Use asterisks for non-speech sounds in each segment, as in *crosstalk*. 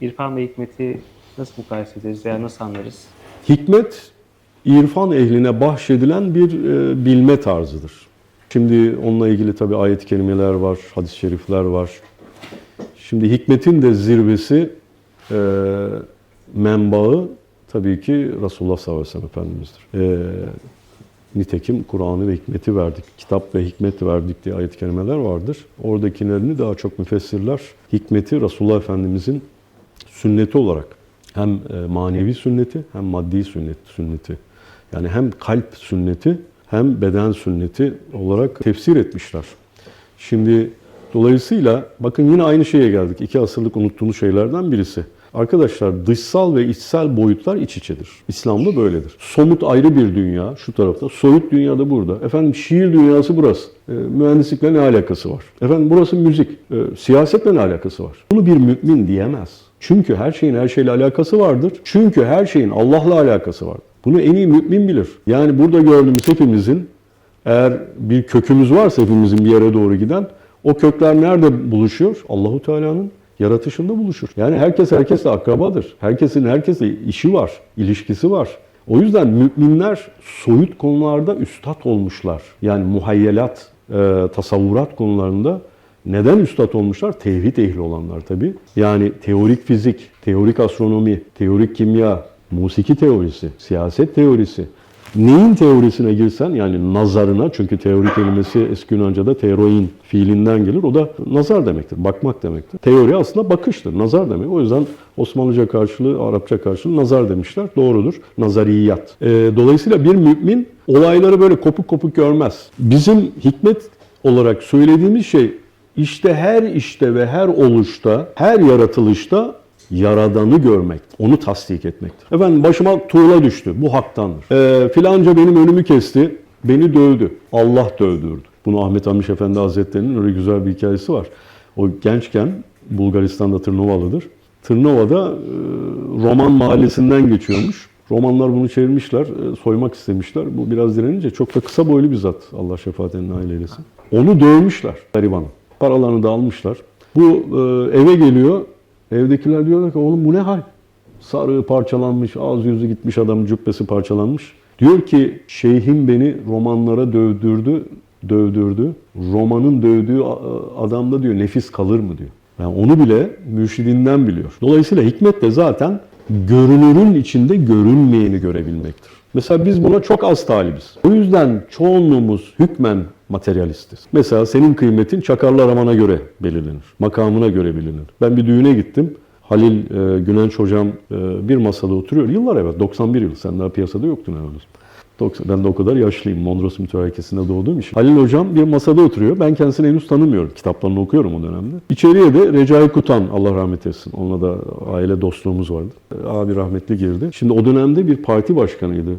İrfan ve hikmeti nasıl mukayese ederiz veya nasıl anlarız? Hikmet, irfan ehline bahşedilen bir e, bilme tarzıdır. Şimdi onunla ilgili tabi ayet-i kerimeler var, hadis-i şerifler var. Şimdi hikmetin de zirvesi, e, menbaı tabii ki Resulullah sallallahu aleyhi ve sellem Efendimiz'dir. E, nitekim Kur'an'ı ve hikmeti verdik, kitap ve hikmet verdik diye ayet-i kerimeler vardır. Oradakilerini daha çok müfessirler hikmeti Resulullah Efendimiz'in sünneti olarak hem e, manevi sünneti hem maddi sünnet sünneti yani hem kalp sünneti hem beden sünneti olarak tefsir etmişler. Şimdi dolayısıyla bakın yine aynı şeye geldik. İki asırlık unuttuğumuz şeylerden birisi. Arkadaşlar dışsal ve içsel boyutlar iç içedir. İslam'da böyledir. Somut ayrı bir dünya şu tarafta, soyut dünya da burada. Efendim şiir dünyası burası. E, mühendislikle ne alakası var? Efendim burası müzik. E, siyasetle ne alakası var? Bunu bir mümin diyemez. Çünkü her şeyin her şeyle alakası vardır. Çünkü her şeyin Allah'la alakası vardır. Bunu en iyi mümin bilir. Yani burada gördüğümüz hepimizin eğer bir kökümüz varsa hepimizin bir yere doğru giden o kökler nerede buluşuyor? Allahu Teala'nın yaratışında buluşur. Yani herkes herkesle akrabadır. Herkesin herkesle işi var, ilişkisi var. O yüzden müminler soyut konularda üstad olmuşlar. Yani muhayyelat, e, tasavvurat konularında neden üstad olmuşlar? Tevhid ehli olanlar tabii. Yani teorik fizik, teorik astronomi, teorik kimya, musiki teorisi, siyaset teorisi. Neyin teorisine girsen yani nazarına çünkü teori kelimesi eski Yunanca'da teroin fiilinden gelir. O da nazar demektir, bakmak demektir. Teori aslında bakıştır, nazar demek. O yüzden Osmanlıca karşılığı, Arapça karşılığı nazar demişler. Doğrudur, nazariyat. Ee, dolayısıyla bir mümin olayları böyle kopuk kopuk görmez. Bizim hikmet olarak söylediğimiz şey işte her işte ve her oluşta, her yaratılışta Yaradanı görmek, onu tasdik etmektir. Efendim başıma tuğla düştü, bu haktandır. Ee, filanca benim önümü kesti, beni dövdü, Allah dövdürdü. Bunu Ahmet Hamiş Efendi Hazretleri'nin öyle güzel bir hikayesi var. O gençken Bulgaristan'da Tırnovalıdır. Tırnova'da e, Roman mahallesinden geçiyormuş. Romanlar bunu çevirmişler, e, soymak istemişler. Bu biraz direnince çok da kısa boylu bir zat. Allah şefaatine nail eylesin. Onu dövmüşler garibanı. Paralarını da almışlar. Bu e, eve geliyor. Evdekiler diyorlar ki oğlum bu ne hal? Sarığı parçalanmış, ağız yüzü gitmiş adamın cübbesi parçalanmış. Diyor ki şeyhim beni romanlara dövdürdü, dövdürdü. Romanın dövdüğü adamda diyor nefis kalır mı diyor. Yani onu bile mürşidinden biliyor. Dolayısıyla hikmet de zaten görünürün içinde görünmeyeni görebilmektir. Mesela biz buna çok az talibiz. O yüzden çoğunluğumuz hükmen materyalistiz. Mesela senin kıymetin çakarlı aramana göre belirlenir. Makamına göre belirlenir. Ben bir düğüne gittim. Halil e, Günenç hocam e, bir masada oturuyor. Yıllar evvel, 91 yıl. Sen daha piyasada yoktun herhalde. 90 Ben de o kadar yaşlıyım. Mondros mütevelkesinde doğduğum için. Halil hocam bir masada oturuyor. Ben kendisini henüz tanımıyorum. Kitaplarını okuyorum o dönemde. İçeriye de Recai Kutan, Allah rahmet etsin. Onunla da aile dostluğumuz vardı. E, Abi rahmetli girdi. Şimdi o dönemde bir parti başkanıydı.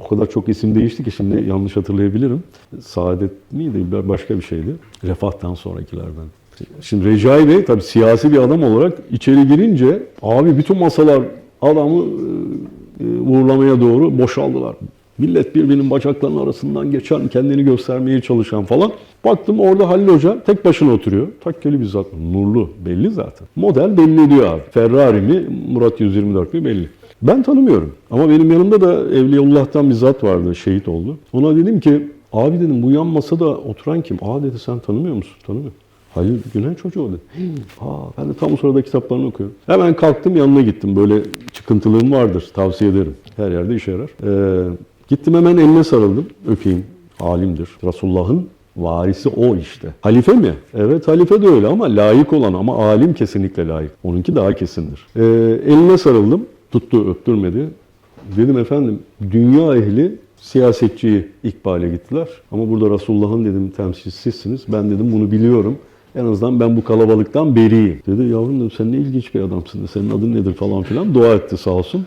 O kadar çok isim değişti ki şimdi yanlış hatırlayabilirim. Saadet miydi? Başka bir şeydi. Refah'tan sonrakilerden. Şimdi Recai Bey tabii siyasi bir adam olarak içeri girince abi bütün masalar adamı e, uğurlamaya doğru boşaldılar. Millet birbirinin bacaklarının arasından geçen, kendini göstermeye çalışan falan. Baktım orada Halil Hoca tek başına oturuyor. Takkeli bir zat. Nurlu. Belli zaten. Model belli ediyor abi. Ferrari mi, Murat 124 mi belli. Ben tanımıyorum. Ama benim yanımda da Evliyaullah'tan bir zat vardı. Şehit oldu. Ona dedim ki abi dedim bu yan masada oturan kim? Aa dedi sen tanımıyor musun? Tanımıyorum. Halil Günen çocuğu dedi. Aa, ben de tam o sırada kitaplarını okuyorum. Hemen kalktım yanına gittim. Böyle çıkıntılığım vardır. Tavsiye ederim. Her yerde işe yarar. Ee, gittim hemen eline sarıldım. Öpeyim. Alimdir. Resulullah'ın varisi o işte. Halife mi? Evet halife de öyle ama layık olan ama alim kesinlikle layık. Onunki daha kesindir. Ee, eline sarıldım. Tuttu öptürmedi. Dedim efendim dünya ehli siyasetçiyi ikbale gittiler. Ama burada Resulullah'ın dedim temsilcisisiniz. Ben dedim bunu biliyorum. En azından ben bu kalabalıktan beriyim. Dedi yavrum dedim sen ne ilginç bir adamsın. Senin adın nedir falan filan. Dua etti sağ olsun.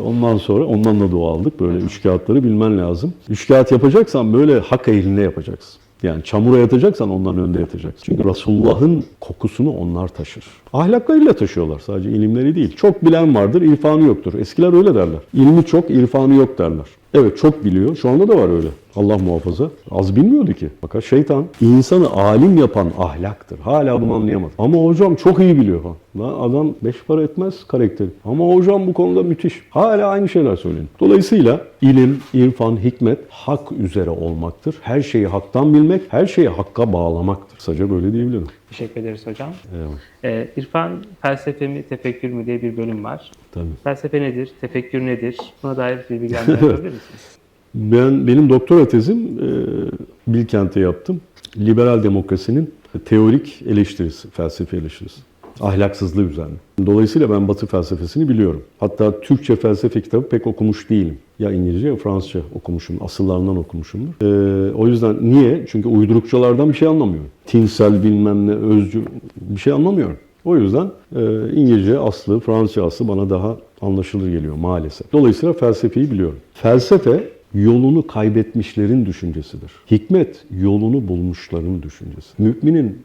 Ondan sonra ondan da dua aldık. Böyle üç kağıtları bilmen lazım. Üç kağıt yapacaksan böyle hak ehlinde yapacaksın. Yani çamura yatacaksan onların önünde yatacaksın. Çünkü Resulullah'ın kokusunu onlar taşır. Ahlaklarıyla taşıyorlar sadece ilimleri değil. Çok bilen vardır, irfanı yoktur. Eskiler öyle derler. İlmi çok, irfanı yok derler. Evet çok biliyor. Şu anda da var öyle. Allah muhafaza. Az bilmiyordu ki. Fakat şeytan insanı alim yapan ahlaktır. Hala bunu anlayamadım. Ama hocam çok iyi biliyor falan. Lan adam beş para etmez karakteri. Ama hocam bu konuda müthiş. Hala aynı şeyler söyleniyor. Dolayısıyla ilim, irfan, hikmet hak üzere olmaktır. Her şeyi haktan bilmek, her şeyi hakka bağlamaktır. Kısaca böyle diyebilirim. Teşekkür ederiz hocam. Evet, Ee, İrfan felsefe mi, tefekkür mü diye bir bölüm var. tabii. Felsefe nedir, tefekkür nedir? Buna dair bir bilgilendirme *laughs* yapabilir misiniz? Ben benim doktora tezim e, Bilkent'te yaptım. Liberal demokrasinin teorik eleştirisi, felsefe eleştirisi. Ahlaksızlığı üzerine. Dolayısıyla ben Batı felsefesini biliyorum. Hatta Türkçe felsefe kitabı pek okumuş değilim. Ya İngilizce ya Fransızca okumuşum, asıllarından okumuşumdur. Ee, o yüzden niye? Çünkü uydurukçalardan bir şey anlamıyorum. Tinsel bilmem ne, özcü bir şey anlamıyorum. O yüzden e, İngilizce aslı, Fransızca aslı bana daha anlaşılır geliyor maalesef. Dolayısıyla felsefeyi biliyorum. Felsefe yolunu kaybetmişlerin düşüncesidir. Hikmet yolunu bulmuşların düşüncesi. Müminin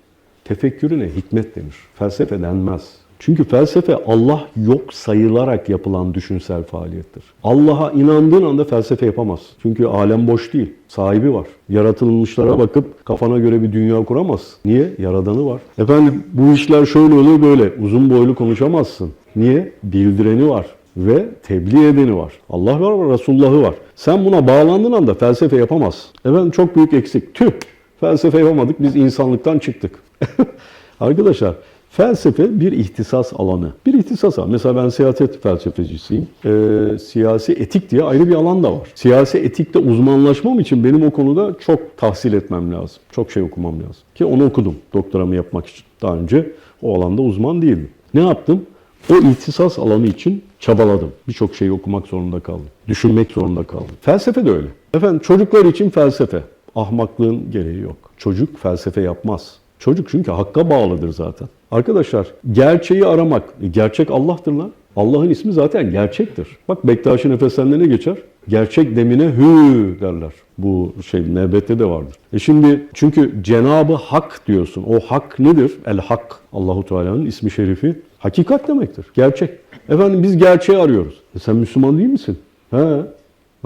tefekkürüne hikmet denir. Felsefe denmez. Çünkü felsefe Allah yok sayılarak yapılan düşünsel faaliyettir. Allah'a inandığın anda felsefe yapamaz. Çünkü alem boş değil. Sahibi var. Yaratılmışlara bakıp kafana göre bir dünya kuramaz. Niye? Yaradanı var. Efendim bu işler şöyle olur böyle. Uzun boylu konuşamazsın. Niye? Bildireni var ve tebliğ edeni var. Allah var Resulullah'ı var. Sen buna bağlandığın anda felsefe yapamaz. Efendim çok büyük eksik. Tüh! Felsefe yapamadık, biz insanlıktan çıktık. *laughs* Arkadaşlar, felsefe bir ihtisas alanı. Bir ihtisas alanı. Mesela ben siyaset felsefecisiyim. Ee, siyasi etik diye ayrı bir alan da var. Siyasi etikte uzmanlaşmam için benim o konuda çok tahsil etmem lazım. Çok şey okumam lazım. Ki onu okudum doktoramı yapmak için. Daha önce o alanda uzman değildim. Ne yaptım? O ihtisas alanı için çabaladım. Birçok şeyi okumak zorunda kaldım. Düşünmek zorunda kaldım. Felsefe de öyle. Efendim çocuklar için felsefe. Ahmaklığın gereği yok. Çocuk felsefe yapmaz. Çocuk çünkü hakka bağlıdır zaten. Arkadaşlar gerçeği aramak. E, Gerçek Allah'tır lan. Allah'ın ismi zaten gerçektir. Bak Bektaşi nefeslerinde ne geçer? Gerçek demine hü derler. Bu şey nebette de vardır. E şimdi çünkü Cenabı Hak diyorsun. O hak nedir? El Hak. Allahu Teala'nın ismi şerifi hakikat demektir. Gerçek. Efendim biz gerçeği arıyoruz. E sen Müslüman değil misin? He.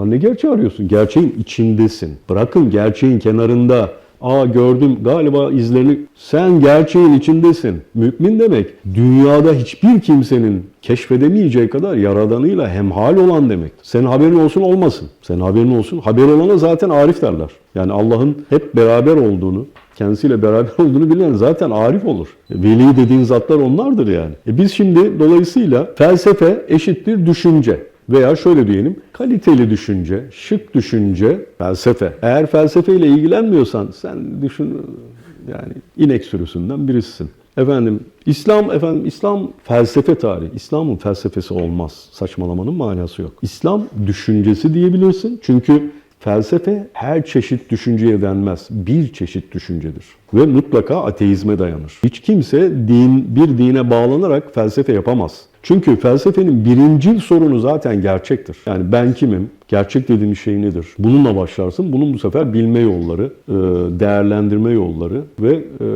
Lan ne gerçeği arıyorsun? Gerçeğin içindesin. Bırakın gerçeğin kenarında. Aa gördüm galiba izlerini. Sen gerçeğin içindesin. Mümin demek dünyada hiçbir kimsenin keşfedemeyeceği kadar yaradanıyla hemhal olan demek. Senin haberin olsun olmasın. Senin haberin olsun. Haber olana zaten arif derler. Yani Allah'ın hep beraber olduğunu, kendisiyle beraber *laughs* olduğunu bilen zaten arif olur. E, Veli dediğin zatlar onlardır yani. E biz şimdi dolayısıyla felsefe eşittir düşünce. Veya şöyle diyelim, kaliteli düşünce, şık düşünce, felsefe. Eğer felsefeyle ilgilenmiyorsan sen düşün yani inek sürüsünden birisisin. Efendim İslam efendim İslam felsefe tarihi. İslam'ın felsefesi olmaz. Saçmalamanın manası yok. İslam düşüncesi diyebilirsin. Çünkü felsefe her çeşit düşünceye denmez. Bir çeşit düşüncedir. Ve mutlaka ateizme dayanır. Hiç kimse din bir dine bağlanarak felsefe yapamaz. Çünkü felsefenin birinci sorunu zaten gerçektir. Yani ben kimim? Gerçek dediğim şey nedir? Bununla başlarsın. Bunun bu sefer bilme yolları, e, değerlendirme yolları ve e,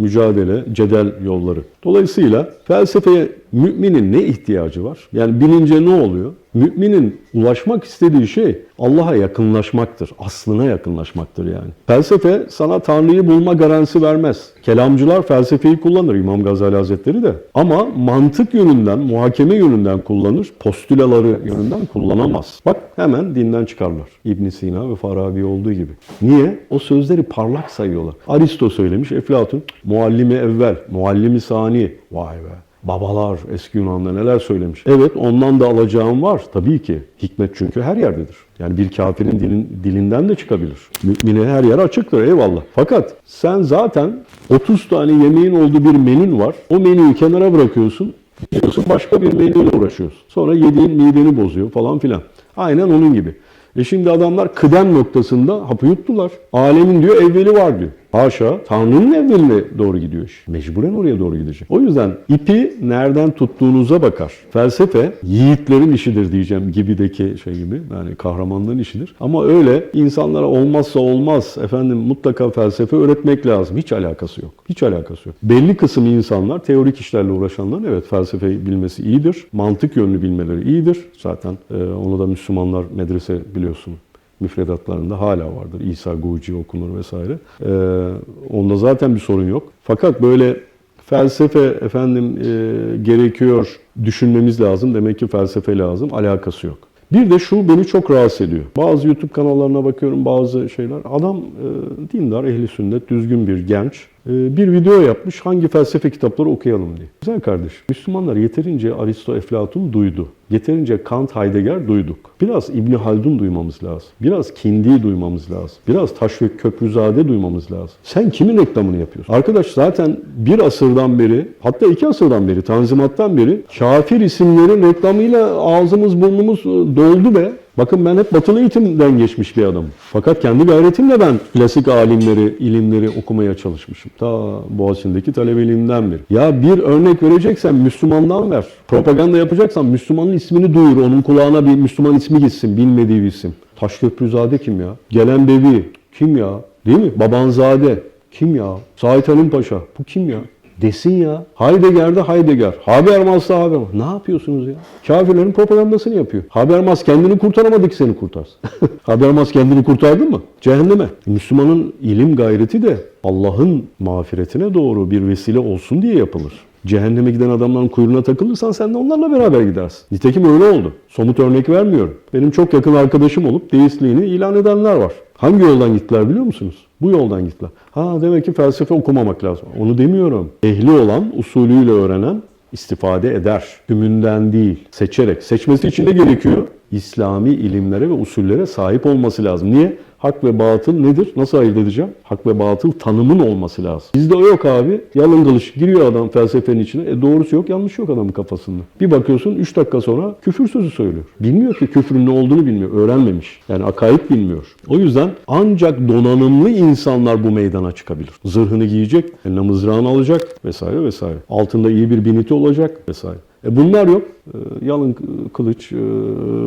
mücadele, cedel yolları. Dolayısıyla felsefeye müminin ne ihtiyacı var? Yani bilince ne oluyor? Müminin ulaşmak istediği şey Allah'a yakınlaşmaktır. Aslına yakınlaşmaktır yani. Felsefe sana Tanrı'yı bulma garantisi vermez. Kelamcılar felsefeyi kullanır İmam Gazali Hazretleri de. Ama mantık yönünden, muhakeme yönünden kullanır. Postülaları yönünden kullanamaz. Bak hemen dinden çıkarlar. İbn Sina ve Farabi olduğu gibi. Niye? O sözleri parlak sayıyorlar. Aristo söylemiş, Eflatun, muallimi evvel, muallimi sani. Vay be. Babalar eski Yunan'da neler söylemiş. Evet ondan da alacağım var tabii ki. Hikmet çünkü her yerdedir. Yani bir kafirin dilin, dilinden de çıkabilir. Mümine her yer açıktır eyvallah. Fakat sen zaten 30 tane yemeğin olduğu bir menün var. O menüyü kenara bırakıyorsun. Gidiyorsun başka bir menüyle uğraşıyorsun. Sonra yediğin mideni bozuyor falan filan. Aynen onun gibi. E şimdi adamlar kıdem noktasında hapı yuttular. Alemin diyor evveli var diyor. Haşa Tanrı'nın evrenine doğru gidiyor. Mecburen oraya doğru gidecek. O yüzden ipi nereden tuttuğunuza bakar. Felsefe yiğitlerin işidir diyeceğim gibideki şey gibi. Yani kahramanların işidir. Ama öyle insanlara olmazsa olmaz efendim mutlaka felsefe öğretmek lazım. Hiç alakası yok. Hiç alakası yok. Belli kısım insanlar teorik işlerle uğraşanlar evet felsefe bilmesi iyidir. Mantık yönlü bilmeleri iyidir. Zaten e, onu da Müslümanlar medrese biliyorsun müfredatlarında hala vardır. İsa Guci okunur vesaire. Ee, onda zaten bir sorun yok. Fakat böyle felsefe efendim e, gerekiyor düşünmemiz lazım. Demek ki felsefe lazım. Alakası yok. Bir de şu beni çok rahatsız ediyor. Bazı YouTube kanallarına bakıyorum bazı şeyler. Adam e, dindar, ehli sünnet, düzgün bir genç. E, bir video yapmış hangi felsefe kitapları okuyalım diye. Güzel kardeş. Müslümanlar yeterince Aristo, Eflatun duydu. Yeterince Kant, Heidegger duyduk. Biraz İbni Haldun duymamız lazım. Biraz Kindi duymamız lazım. Biraz Taşvik Köprüzade duymamız lazım. Sen kimin reklamını yapıyorsun? Arkadaş zaten bir asırdan beri hatta iki asırdan beri Tanzimat'tan beri kafir isimlerin reklamıyla ağzımız burnumuz e, doldu be. Bakın ben hep batılı eğitimden geçmiş bir adamım. Fakat kendi gayretimle ben klasik alimleri, ilimleri okumaya çalışmışım. Ta Boğaziçi'ndeki talebeliğimden beri. Ya bir örnek vereceksen Müslümandan ver. Propaganda yapacaksan Müslümanın ismini duyur. Onun kulağına bir Müslüman ismi gitsin. Bilmediği bir isim. Taşköprüzade kim ya? Gelen Bebi kim ya? Değil mi? Babanzade kim ya? Sait Halim Paşa bu kim ya? Desin ya. Heidegger'de Heidegger. Habermas'ta Habermas. Ne yapıyorsunuz ya? Kafirlerin propagandasını yapıyor. Habermas kendini kurtaramadı ki seni kurtarsın. *laughs* Habermas kendini kurtardı mı? Cehenneme. Müslümanın ilim gayreti de Allah'ın mağfiretine doğru bir vesile olsun diye yapılır. Cehenneme giden adamların kuyruğuna takılırsan sen de onlarla beraber gidersin. Nitekim öyle oldu. Somut örnek vermiyorum. Benim çok yakın arkadaşım olup deistliğini ilan edenler var. Hangi yoldan gittiler biliyor musunuz? Bu yoldan gittiler. Ha demek ki felsefe okumamak lazım. Onu demiyorum. Ehli olan, usulüyle öğrenen istifade eder. Tümünden değil, seçerek. Seçmesi için ne gerekiyor? İslami ilimlere ve usullere sahip olması lazım. Niye? Hak ve batıl nedir? Nasıl ayırt edeceğim? Hak ve batıl tanımın olması lazım. Bizde o yok abi. Yalın kılıç giriyor adam felsefenin içine. E doğrusu yok, yanlış yok adamın kafasında. Bir bakıyorsun 3 dakika sonra küfür sözü söylüyor. Bilmiyor ki küfrün ne olduğunu bilmiyor. Öğrenmemiş. Yani akaid bilmiyor. O yüzden ancak donanımlı insanlar bu meydana çıkabilir. Zırhını giyecek, eline mızrağını alacak vesaire vesaire. Altında iyi bir biniti olacak vesaire. E bunlar yok. E, Yalın kılıç, e,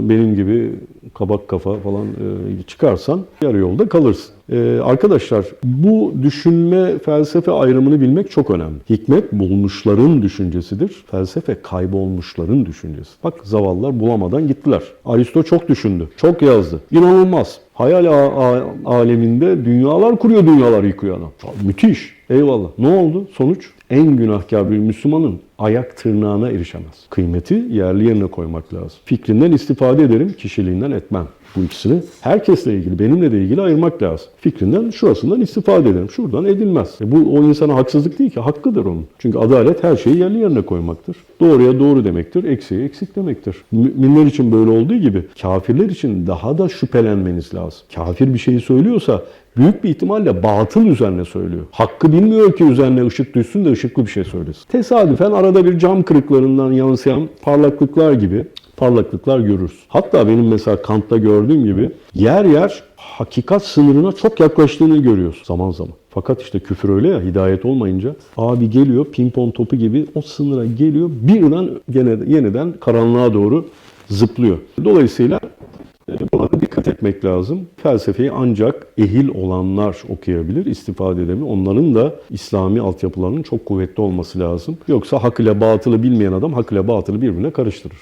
benim gibi kabak kafa falan çıkarsan yarı yolda kalırsın. Arkadaşlar bu düşünme felsefe ayrımını bilmek çok önemli. Hikmet bulmuşların düşüncesidir. Felsefe kaybolmuşların düşüncesi. Bak zavallılar bulamadan gittiler. Aristo çok düşündü. Çok yazdı. İnanılmaz. Hayal aleminde dünyalar kuruyor, dünyalar yıkıyor adam. Müthiş. Eyvallah. Ne oldu? Sonuç? En günahkar bir Müslümanın ayak tırnağına erişemez. Kıymeti yerli yerine koymak lazım. Fikrinden istifade ederim, kişiliğinden etmem. Bu ikisini herkesle ilgili, benimle de ilgili ayırmak lazım. Fikrinden şurasından istifade ederim, şuradan edilmez. E bu o insana haksızlık değil ki, hakkıdır onun. Çünkü adalet her şeyi yerli yerine koymaktır. Doğruya doğru demektir, eksiğe eksik demektir. Müminler için böyle olduğu gibi kafirler için daha da şüphelenmeniz lazım. Kafir bir şeyi söylüyorsa büyük bir ihtimalle batıl üzerine söylüyor. Hakkı bilmiyor ki üzerine ışık düşsün de ışıklı bir şey söylesin. Tesadüfen arada bir cam kırıklarından yansıyan parlaklıklar gibi parlaklıklar görürüz. Hatta benim mesela Kant'ta gördüğüm gibi yer yer hakikat sınırına çok yaklaştığını görüyoruz zaman zaman. Fakat işte küfür öyle ya hidayet olmayınca abi geliyor pimpon topu gibi o sınıra geliyor birden gene, yeniden karanlığa doğru zıplıyor. Dolayısıyla e, Buna dikkat etmek lazım. Felsefeyi ancak ehil olanlar okuyabilir, istifade edebilir. Onların da İslami altyapılarının çok kuvvetli olması lazım. Yoksa hak ile batılı bilmeyen adam hak ile batılı birbirine karıştırır.